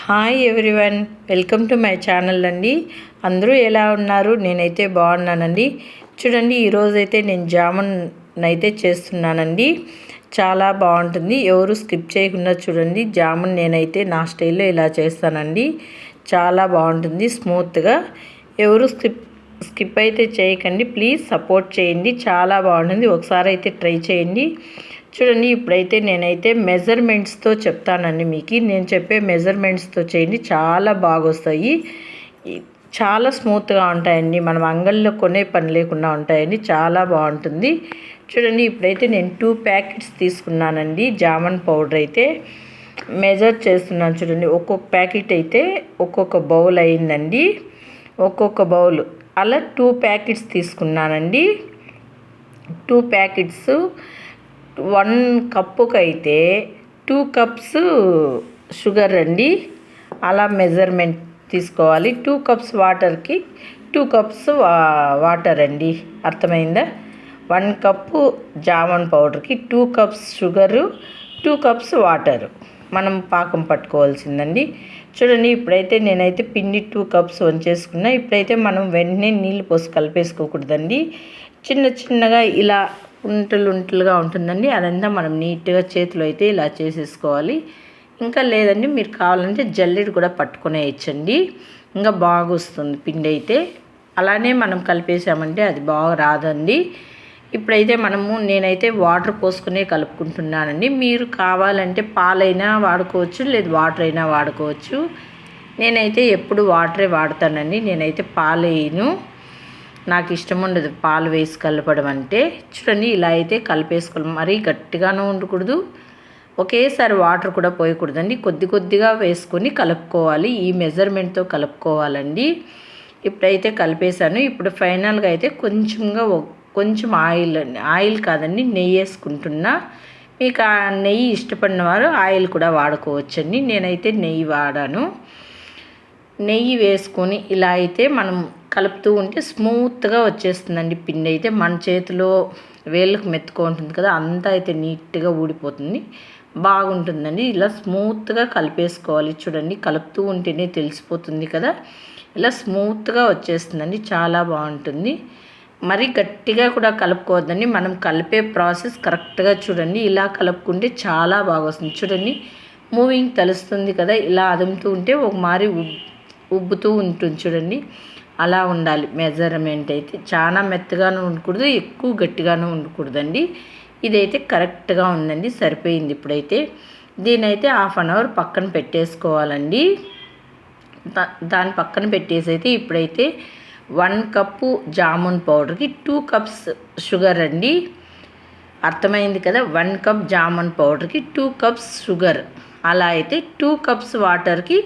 Hi everyone welcome to my channel అండి అందరూ ఎలా ఉన్నారు నేనైతే బాగున్నానండి చూడండి ఈరోజైతే నేను జామున్ అయితే చేస్తున్నానండి చాలా బాగుంటుంది ఎవరు స్కిప్ చేయకుండా చూడండి జామున్ నేనైతే నా స్టైల్లో ఇలా చేస్తానండి చాలా బాగుంటుంది స్మూత్గా ఎవరు స్కిప్ స్కిప్ అయితే చేయకండి ప్లీజ్ సపోర్ట్ చేయండి చాలా బాగుంటుంది ఒకసారి అయితే ట్రై చేయండి చూడండి ఇప్పుడైతే నేనైతే మెజర్మెంట్స్తో చెప్తానండి మీకు. నేను చెప్పే మెజర్మెంట్స్తో చేయండి చాలా బాగా వస్తాయి చాలా స్మూత్గా ఉంటాయండి. మనం అంగల్లో కొనే పని లేకుండా ఉంటాయండి చాలా బాగుంటుంది. చూడండి ఇప్పుడైతే నేను టూ ప్యాకెట్స్ తీసుకున్నానండి జామన్ పౌడర్ అయితే. మెజర్ చేస్తున్నాను చూడండి ఒక్కొక్క ప్యాకెట్ అయితే ఒక్కొక్క బౌల్ అయిందండి. ఒక్కొక్క బౌల్ అలా టూ ప్యాకెట్స్ తీసుకున్నానండి. టూ ప్యాకెట్స్ వన్ కప్పుకి అయితే టూ కప్స్ షుగర్ అండి. అలా మెజర్మెంట్ తీసుకోవాలి. టూ కప్స్ వాటర్కి టూ కప్స్ వాటర్ అండి. అర్థమైందా? One cup jamun పౌడర్కి two cups sugar two cups water. మనం పాకం పట్టుకోవాల్సిందండి. చూడండి ఇప్పుడైతే నేనైతే పిండి టూ కప్స్ వంచేసుకున్నా. ఇప్పుడైతే మనం వెంటనే నీళ్ళు పోసి కలిపేసుకోకూడదండి. చిన్న చిన్నగా ఇలా ఉంటలు ఉంటలుగా ఉంటుందండి. అదంతా మనం నీట్గా చేతిలో అయితే ఇలా చేసేసుకోవాలి. ఇంకా లేదండి మీరు కావాలంటే జల్లెడు కూడా పట్టుకునే ఇచ్చండి ఇంకా బాగా వస్తుంది పిండి అయితే. అలానే మనం కలిపేసామంటే అది బాగా రాదండి. ఇప్పుడైతే మనము నేనైతే వాటర్ పోసుకునే కలుపుకుంటున్నానండి. మీరు కావాలంటే పాలైనా వాడుకోవచ్చు లేదు వాటర్ అయినా వాడుకోవచ్చు. నేనైతే ఎప్పుడు వాటరే వాడతానండి. నేనైతే పాలు నాకు ఇష్టం ఉండదు పాలు వేసి కలపడం అంటే. చూడండి ఇలా అయితే కలిపేసుకోవాలి. మరీ గట్టిగానూ ఉండకూడదు. ఒకేసారి వాటర్ కూడా పోయకూడదండి. కొద్ది కొద్దిగా వేసుకొని కలుపుకోవాలి. ఈ మెజర్మెంట్తో కలుపుకోవాలండి. ఇప్పుడైతే కలిపేశాను. ఇప్పుడు ఫైనల్గా అయితే కొంచెంగా కొంచెం ఆయిల్ ఆయిల్ కాదండి నెయ్యి వేసుకుంటున్నా. మీకు ఆ నెయ్యి ఇష్టపడిన వారు ఆయిల్ కూడా వాడుకోవచ్చండి. నేనైతే నెయ్యి వాడాను. నెయ్యి వేసుకొని ఇలా అయితే మనం కలుపుతూ ఉంటే స్మూత్గా వచ్చేస్తుందండి పిండి. అయితే మన చేతిలో వేళ్ళకు మెత్తుకో ఉంటుంది కదా అంతా అయితే నీట్గా ఊడిపోతుంది. బాగుంటుందండి. ఇలా స్మూత్గా కలిపేసుకోవాలి. చూడండి కలుపుతూ ఉంటేనే తెలిసిపోతుంది కదా. ఇలా స్మూత్గా వచ్చేస్తుందండి. చాలా బాగుంటుంది. మరి గట్టిగా కూడా కలుపుకోవద్దండి. మనం కలిపే ప్రాసెస్ కరెక్ట్గా చూడండి. ఇలా కలుపుకుంటే చాలా బాగా వస్తుంది చూడండి మూవింగ్ తెలుస్తుంది కదా. ఇలా అదుముతూ ఉంటే ఒక మారి ఉబ్బుతూ ఉంటుంది చూడండి. అలా ఉండాలి. మెజర్మెంట్ అయితే చాలా మెత్తగాను ఉండకూడదు ఎక్కువ గట్టిగాను ఉండకూడదండి. ఇదైతే కరెక్ట్గా ఉందండి సరిపోయింది ఇప్పుడైతే. దీనైతే హాఫ్ అన్ అవర్ పక్కన పెట్టేసుకోవాలండి. దాని పక్కన పెట్టేసి అయితే ఇప్పుడైతే వన్ కప్పు జామున్ పౌడర్కి టూ కప్స్ షుగర్ అండి. అర్థమైంది కదా? వన్ కప్ జామున్ పౌడర్కి టూ కప్స్ షుగర్. అలా అయితే టూ కప్స్ వాటర్కి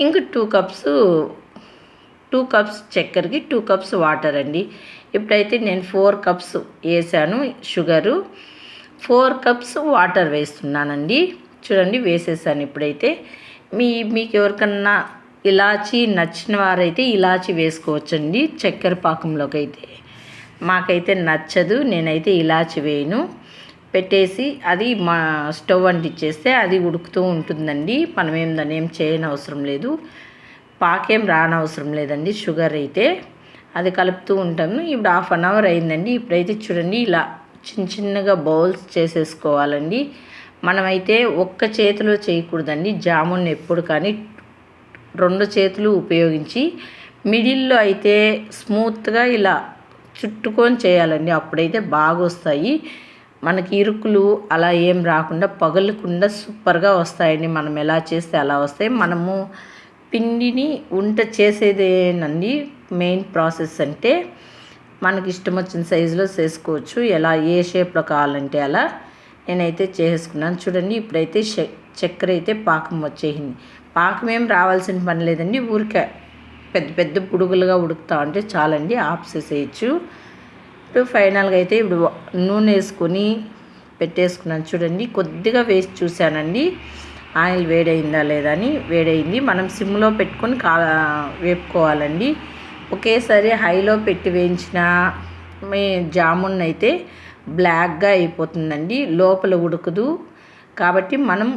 ఇంక టూ కప్స్ టూ కప్స్ చక్కెరకి టూ కప్స్ వాటర్ అండి. ఇప్పుడైతే నేను ఫోర్ కప్స్ వేసాను షుగరు. ఫోర్ కప్స్ వాటర్ వేస్తున్నానండి. చూడండి వేసేసాను ఇప్పుడైతే. మీ మీకు ఎవరికన్నా ఇలాచి నచ్చిన వారైతే ఇలాచి వేసుకోవచ్చండి చక్కెర పాకంలోకి అయితే మాకైతే నచ్చదు నేనైతే ఇలాచి వేయను. పెట్టేసి అది మా స్టవ్ అంటిచ్చేస్తే అది ఉడుకుతూ ఉంటుందండి. మనం ఏం దాన్ని ఏం చేయని అవసరం లేదు. పాకేం రానవసరం లేదండి షుగర్ అయితే. అది కలుపుతూ ఉంటాము. ఇప్పుడు హాఫ్ అన్ అవర్ అయిందండి. ఇప్పుడైతే చూడండి ఇలా చిన్న చిన్నగా బౌల్స్ చేసేసుకోవాలండి. మనమైతే ఒక్క చేతిలో చేయకూడదండి. జామున్ ఎప్పుడు కానీ రెండు చేతులు ఉపయోగించి మిడిల్లో అయితే స్మూత్గా ఇలా చుట్టుకొని చేయాలండి. అప్పుడైతే బాగా వస్తాయి మనకి ఇరుకులు అలా ఏం రాకుండా పగలకుండా సూపర్గా వస్తాయండి. మనం ఎలా చేస్తే అలా వస్తాయి. మనము పిండిని వంట చేసేదేనండి మెయిన్ ప్రాసెస్ అంటే మనకి ఇష్టం వచ్చిన సైజులో చేసుకోవచ్చు. ఎలా ఏ షేప్లో కావాలంటే అలా నేనైతే చేసుకున్నాను. చూడండి ఇప్పుడైతే చక్కెర అయితే పాకం వచ్చేసింది. పాకం ఏం రావాల్సిన పని లేదండి. ఊరికే పెద్ద పెద్ద పుడుగులుగా ఉడుకుతా ఉంటే చాలండి ఆఫ్ చేసేయచ్చు ఇప్పుడు ఫైనల్గా అయితే ఇప్పుడు నూనె వేసుకొని పెట్టేసుకున్నాను. చూడండి కొద్దిగా వేసి చూశానండి. ఆయిల్ వేడైందా లేదా అని వేడైంది. మనం సిమ్లో పెట్టుకొని కా వేపుకోవాలండి. ఒకేసారి హైలో పెట్టి వేయించిన మీ జామున్ అయితే బ్లాక్గా అయిపోతుందండి. లోపల ఉడకదు. కాబట్టి మనం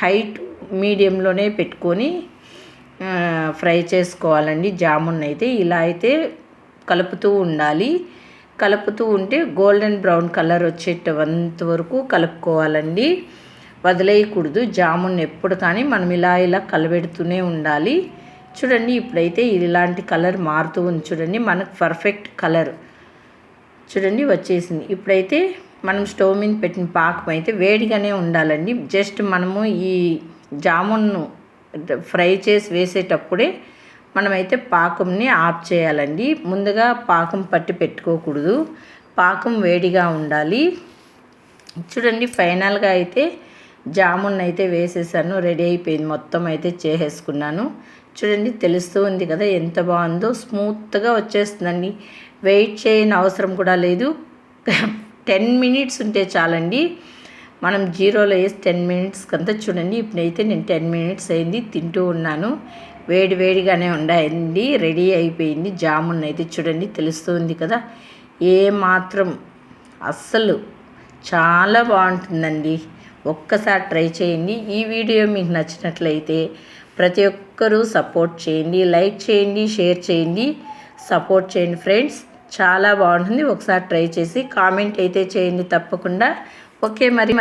హైట్ మీడియంలోనే పెట్టుకొని ఫ్రై చేసుకోవాలండి జామున్ అయితే ఇలా అయితే కలుపుతూ ఉండాలి. కలుపుతూ ఉంటే గోల్డెన్ బ్రౌన్ కలర్ వచ్చేటంత వరకు కలుపుకోవాలండి. వదిలేయకూడదు. జామున్ ఎప్పుడు కానీ మనం ఇలా ఇలా కలబెడుతూనే ఉండాలి. చూడండి ఇప్పుడైతే ఇలాంటి కలర్ మారుతూ ఉంది. చూడండి మనకు పర్ఫెక్ట్ కలర్. చూడండి వచ్చేసింది. ఇప్పుడైతే మనం స్టవ్ మీద పెట్టిన పాకం అయితే వేడిగానే ఉండాలండి. జస్ట్ మనము ఈ జామున్ను ఫ్రై చేసి వేసేటప్పుడే మనమైతే పాకంని ఆఫ్ చేయాలండి. ముందుగా పాకం పట్టి పెట్టుకోకూడదు. పాకం వేడిగా ఉండాలి. చూడండి ఫైనల్గా అయితే జామున్ అయితే వేసేసాను రెడీ అయిపోయింది. మొత్తం అయితే చేసేసుకున్నాను. చూడండి తెలుస్తూ ఉంది కదా ఎంత బాగుందో. స్మూత్గా వచ్చేస్తుందండి. వెయిట్ చేయని అవసరం కూడా లేదు. టెన్ మినిట్స్ ఉంటే చాలండి. మనం జీరోలో వేసి టెన్ మినిట్స్ కంతా చూడండి. ఇప్పుడైతే నేను టెన్ మినిట్స్ అయింది తింటూ ఉన్నాను. వేడి వేడిగానే ఉండండి రెడీ అయిపోయింది. జామున్ అయితే చూడండి తెలుస్తుంది కదా. ఏ మాత్రం అస్సలు చాలా బాగుంటుందండి. ఒక్కసారి ట్రై చేయండి. ఈ వీడియో మీకు నచ్చినట్లయితే ప్రతి ఒక్కరూ సపోర్ట్ చేయండి. లైక్ చేయండి షేర్ చేయండి. సపోర్ట్ చేయండి ఫ్రెండ్స్. చాలా బాగుంటుంది. ఒకసారి ట్రై చేసి కామెంట్ అయితే చేయండి తప్పకుండా. ఓకే మరి